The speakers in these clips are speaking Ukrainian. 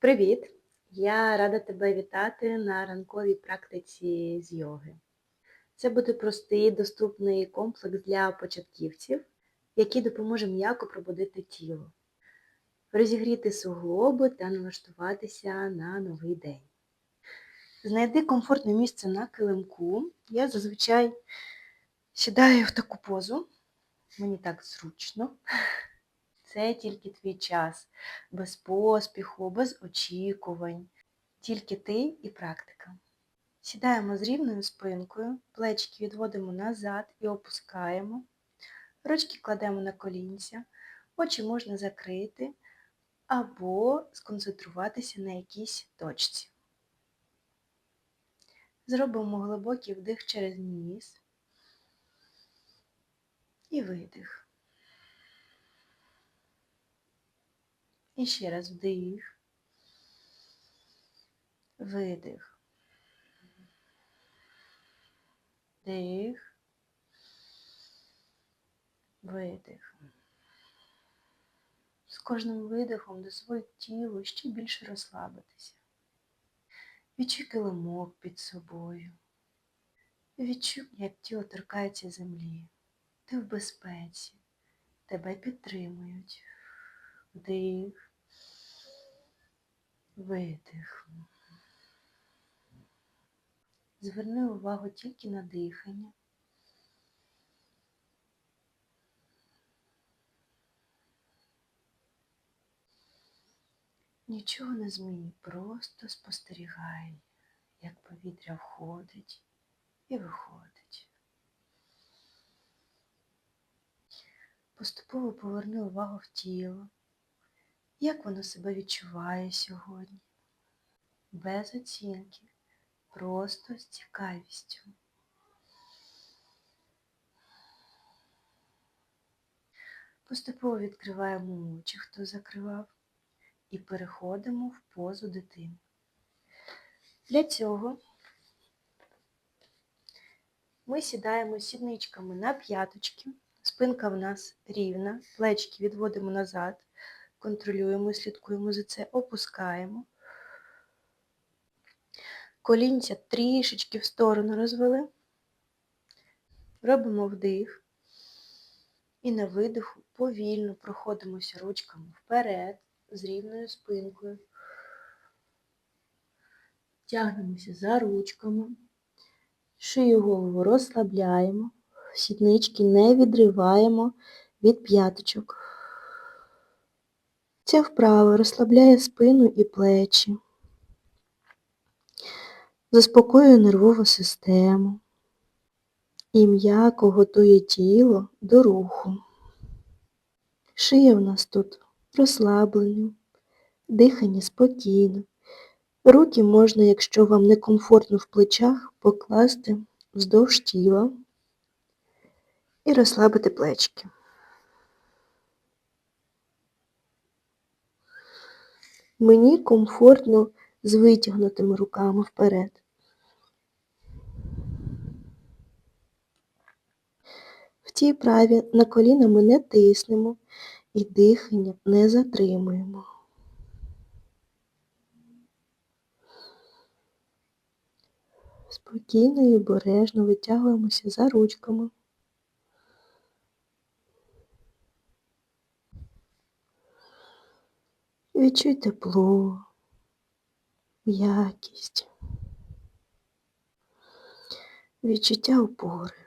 Привіт! Я рада тебе вітати на ранковій практиці з йоги. Це буде простий доступний комплекс для початківців, який допоможе м'яко пробудити тіло, розігріти суглоби та налаштуватися на новий день. Знайди комфортне місце на килимку. Я зазвичай сідаю в таку позу, мені так зручно. Це тільки твій час, без поспіху, без очікувань. Тільки ти і практика. Сідаємо з рівною спинкою, плечики відводимо назад і опускаємо. Ручки кладемо на колінця, очі можна закрити або сконцентруватися на якійсь точці. Зробимо глибокий вдих через ніс і видих. І ще раз вдих, видих, вдих, видих. З кожним видихом дозволь тілу ще більше розслабитися. Відчуй килимок під собою. Відчуй, як тіло торкається землі. Ти в безпеці. Тебе підтримують. Вдих. Видих. Зверни увагу тільки на дихання. Нічого не змінюй, просто спостерігай, як повітря входить і виходить. Поступово поверни увагу в тіло, як воно себе відчуває сьогодні, без оцінки, просто з цікавістю. Поступово відкриваємо очі, хто закривав, і переходимо в позу дитини. Для цього ми сідаємо сідничками на п'яточки, спинка в нас рівна, плечки відводимо назад, контролюємо, слідкуємо за це, опускаємо. Колінця трішечки в сторону розвели. Робимо вдих. І на видиху повільно проходимося ручками вперед, з рівною спинкою. Тягнемося за ручками. Шию голову розслабляємо. Сіднички не відриваємо від п'яточок. Ця вправа розслабляє спину і плечі, заспокоює нервову систему і м'яко готує тіло до руху. Шия в нас тут розслаблена, дихання спокійне. Руки можна, якщо вам некомфортно в плечах, покласти вздовж тіла і розслабити плечки. Мені комфортно з витягнутими руками вперед. В цій праві на коліна ми не тиснемо і дихання не затримуємо. Спокійно і обережно витягуємося за ручками. Відчуй тепло, м'якість, відчуття опори.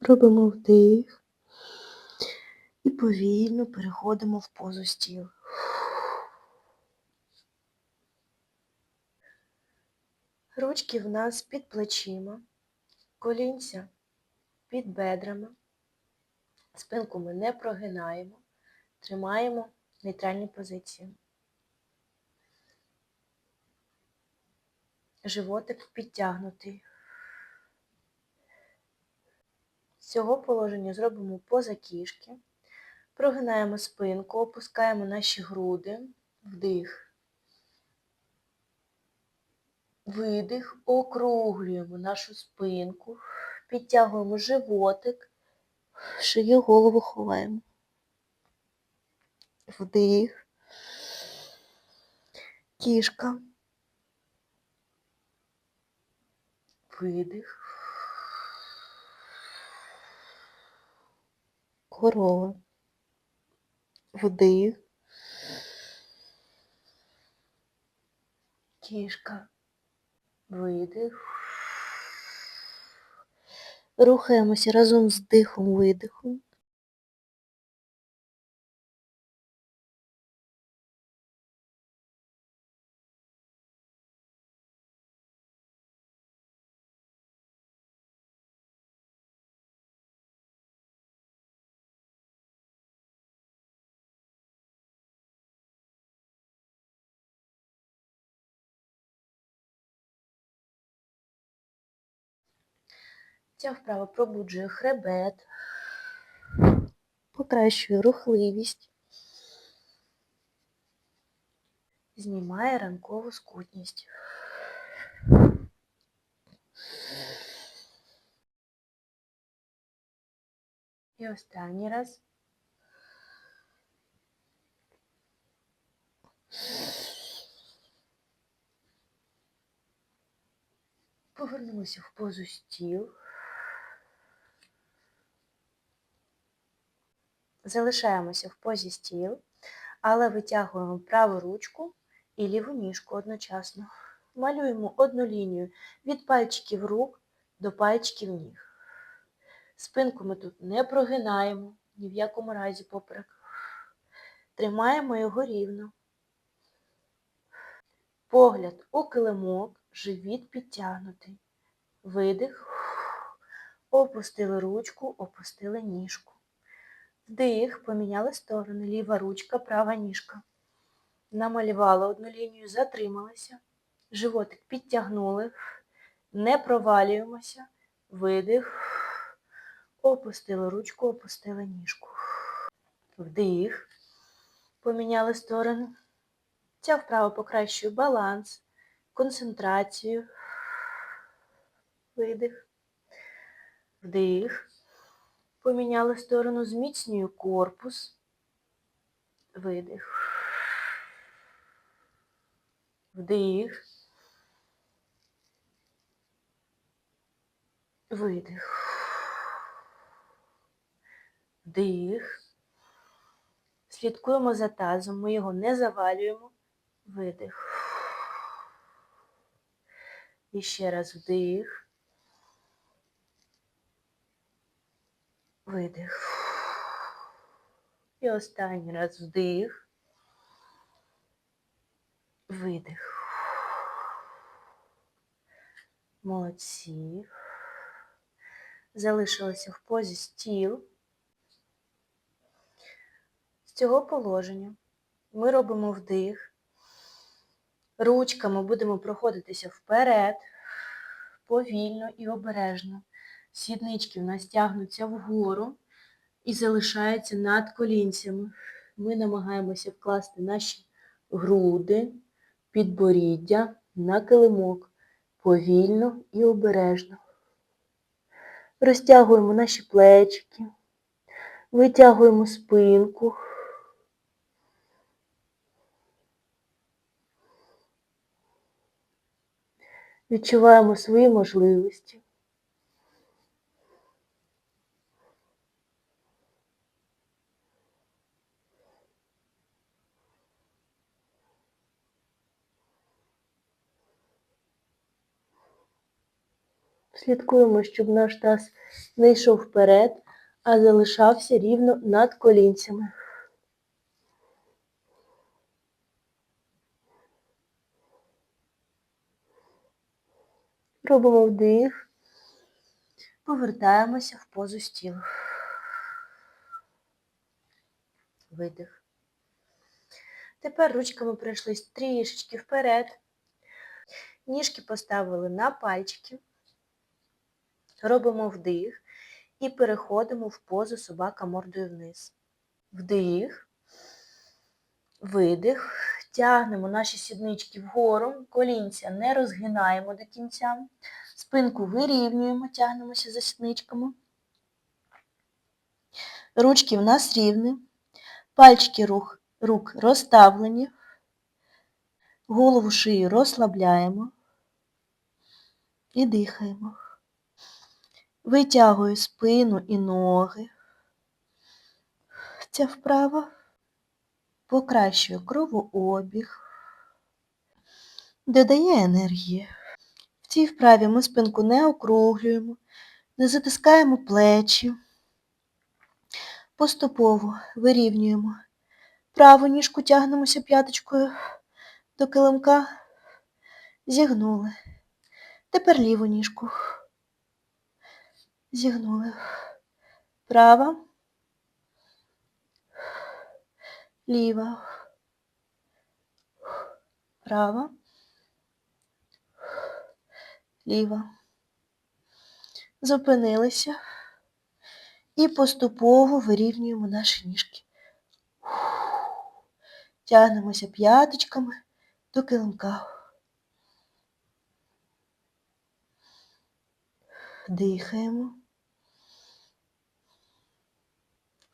Робимо вдих і повільно переходимо в позу стіл. Ручки в нас під плечима, колінця під бедрами. Спинку ми не прогинаємо, тримаємо нейтральні позиції. Животик підтягнутий. З цього положення зробимо поза кішки. Прогинаємо спинку, опускаємо наші груди, вдих. Видих, округлюємо нашу спинку, підтягуємо животик, шию голову ховаємо. Вдих. Кішка. Видих. Корова. Вдих. Кішка. Видих. Рухаємося разом з дихом, Ця вправа пробуджує хребет, покращує рухливість, знімає ранкову скутність. І останній раз. Повернемося в позу стіл. Залишаємося в позі стіл, але витягуємо праву ручку і ліву ніжку одночасно. Малюємо одну лінію від пальчиків рук до пальчиків ніг. Спинку ми тут не прогинаємо, ні в якому разі поперек. Тримаємо його рівно. Погляд у килимок, живіт підтягнутий. Видих. Опустили ручку, опустили ніжку. Вдих, поміняли сторони. Ліва ручка, права ніжка. Намалювали одну лінію, затрималися. Животик підтягнули. Не провалюємося. Видих. Опустили ручку, опустили ніжку. Вдих. Поміняли сторони. Ця вправа покращує баланс, концентрацію. Видих. Вдих. Поміняли сторону, зміцнюю корпус. Видих. Вдих. Видих. Вдих. Слідкуємо за тазом, ми його не завалюємо. Видих. І ще раз вдих. Видих. І останній раз вдих. Видих. Молодці. Залишилося в позі стіл. З цього положення ми робимо вдих. Ручками будемо проходитися вперед, повільно і обережно. Сіднички в нас тягнуться вгору і залишаються над колінцями. Ми намагаємося вкласти наші груди, підборіддя на килимок. Повільно і обережно. Розтягуємо наші плечики, витягуємо спинку. Відчуваємо свої можливості. Слідкуємо, щоб наш таз не йшов вперед, а залишався рівно над колінцями. Робимо вдих, повертаємося в позу стіл. Видих. Тепер ручками пройшлись трішечки вперед. Ніжки поставили на пальчики. Робимо вдих і переходимо в позу собака мордою вниз. Вдих, видих, тягнемо наші сіднички вгору, колінця не розгинаємо до кінця, спинку вирівнюємо, тягнемося за сідничками. Ручки в нас рівні, пальчики рух рук розставлені, голову шию розслабляємо. І дихаємо. Витягую спину і ноги. Ця вправа покращує кровообіг, додає енергії. В цій вправі ми спинку не округлюємо, не затискаємо плечі. Поступово вирівнюємо праву ніжку, тягнемося п'яточкою до килимка, зігнули. Тепер ліву ніжку. Зігнули. Права. Ліва. Права. Ліва. Зупинилися і поступово вирівнюємо наші ніжки. Тягнемося п'яточками до килимка. Дихаємо.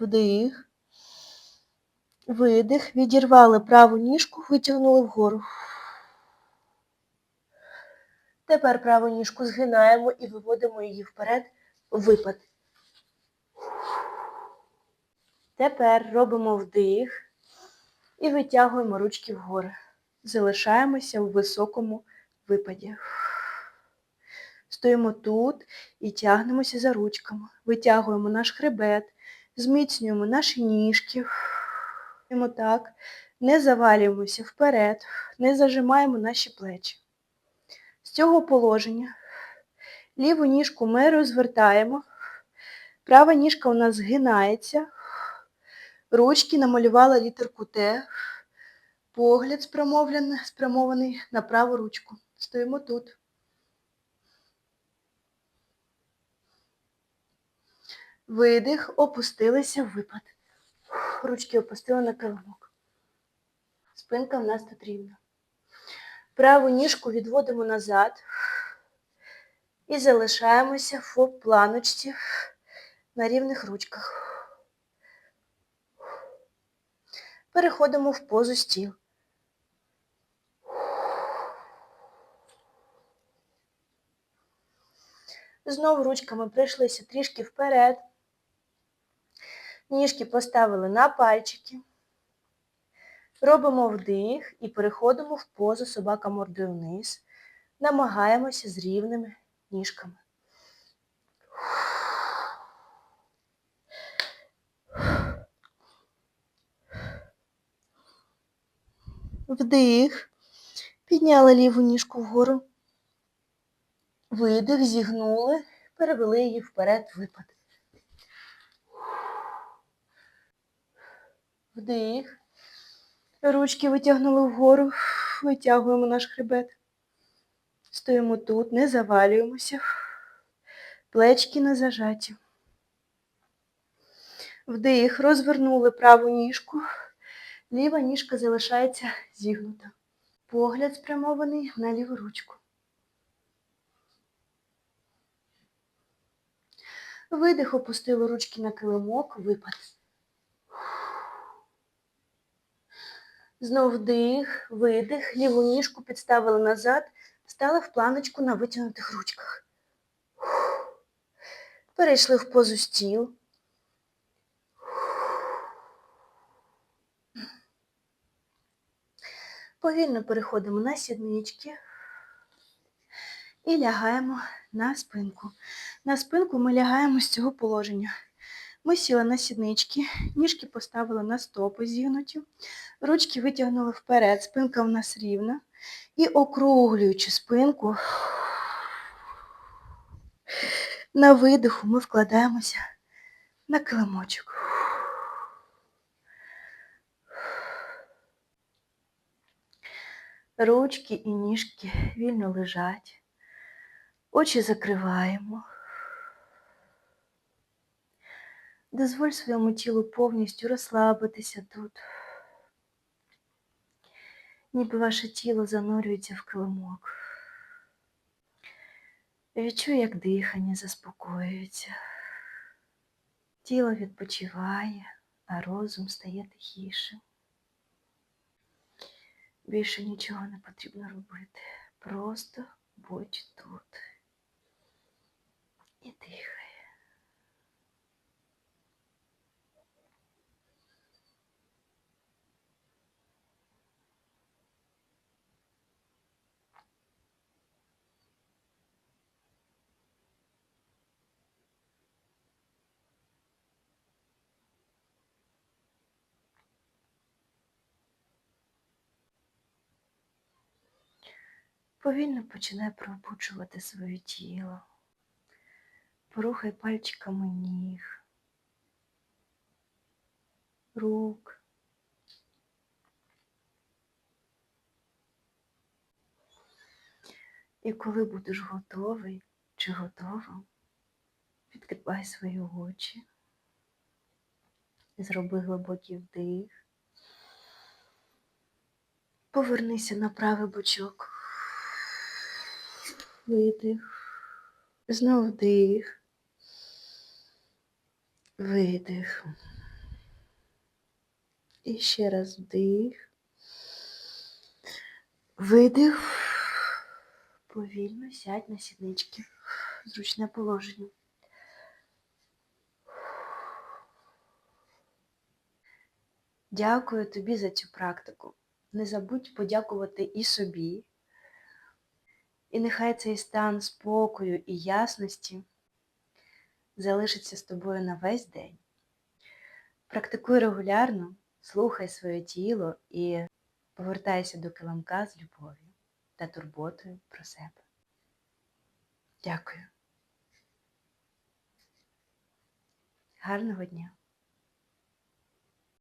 Вдих. Видих. Відірвали праву ніжку, витягнули вгору. Тепер праву ніжку згинаємо і виводимо її вперед випад. Тепер робимо вдих і витягуємо ручки вгору. Залишаємося в високому випаді. Стоїмо тут і тягнемося за ручками. Витягуємо наш хребет, зміцнюємо наші ніжки. Стоїмо так, не завалюємося вперед, не зажимаємо наші плечі. З цього положення ліву ніжку ми розвертаємо, права ніжка у нас згинається, ручки намалювала літерку Т, погляд спрямований, на праву ручку. Стоїмо тут. Видих, опустилися випад. Ручки опустили на килимок. Спинка в нас тут рівна. Праву ніжку відводимо назад і залишаємося в планочці на рівних ручках. Переходимо в позу стіл. Знову ручками прийшлися трішки вперед. Ніжки поставили на пальчики. Робимо вдих і переходимо в позу собака мордою вниз. Намагаємося з рівними ніжками. Вдих. Підняли ліву ніжку вгору. Видих, зігнули, перевели її вперед, випад. Вдих. Ручки витягнули вгору, витягуємо наш хребет. Стоїмо тут, не завалюємося. Плечки не зажаті. Вдих, розвернули праву ніжку. Ліва ніжка залишається зігнута. Погляд спрямований на ліву ручку. Видих, опустили ручки на килимок, випад. Знов вдих, видих, ліву ніжку підставили назад, стали в планочку на витягнутих ручках. Перейшли в позу стіл. Повільно переходимо на сіднички і лягаємо на спинку. На спинку ми лягаємо з цього положення. Ми сіли на сіднички, ніжки поставили на стопи зігнуті, ручки витягнули вперед, спинка в нас рівна. І округлюючи спинку, на видиху ми вкладаємося на килимочок. Ручки і ніжки вільно лежать. Очі закриваємо. Дозволь своєму тілу повністю розслабитися тут. Ніби ваше тіло занурюється в килимок. Відчуй, як дихання заспокоюється. Тіло відпочиває, а розум стає тихішим. Більше нічого не потрібно робити. Просто будь тут. І дихай. Повільно починай пробуджувати своє тіло. Порухай пальчиками ніг, рук. І коли будеш готовий чи готова, відкривай свої очі, зроби глибокий вдих, повернися на правий бочок, видих, знов вдих, видих. І ще раз вдих, видих. Повільно сядь на сіднички. Зручне положення. Дякую тобі за цю практику. Не забудь подякувати і собі. І нехай цей стан спокою і ясності залишиться з тобою на весь день. Практикуй регулярно, слухай своє тіло і повертайся до килимка з любов'ю та турботою про себе. Дякую. Гарного дня!